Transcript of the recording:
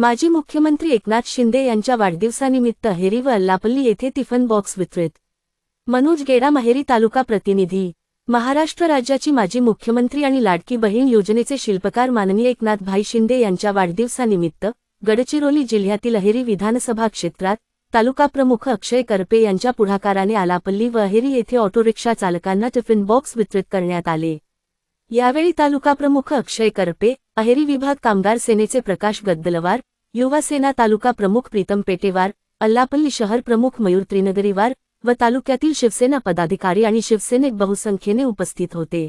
माजी मुख्यमंत्री एकनाथ शिंदे यांच्या वाढदिवसानिमित्त हेरी व अल्लापल्ली येथे टिफन बॉक्स वितरित. मनोज गेडा माहेरी तालुका प्रतिनिधी. महाराष्ट्र राज्याची माजी मुख्यमंत्री आणि लाडकी बहीण योजनेचे शिल्पकार माननीय एकनाथ भाई शिंदे यांच्या वाढदिवसानिमित्त गडचिरोली जिल्ह्यातील अहेरी विधानसभा क्षेत्रात तालुका प्रमुख अक्षय करपे यांच्या पुढाकाराने आलापल्ली व अहेरी येथे ऑटोरिक्षा चालकांना टिफिन बॉक्स वितरित करण्यात आले. यावेळी तालुका प्रमुख अक्षय करपे अहेरी विभाग कामगार सेनेचे प्रकाश गद्दलवार युवा सेना तालुका प्रमुख प्रीतम पेटेवार अल्लापल्ली शहर प्रमुख मयूर त्रिनगरीवार व तालुक्यातील शिवसेना पदाधिकारी आणि शिवसेनेक बहुसंख्येने उपस्थित होते.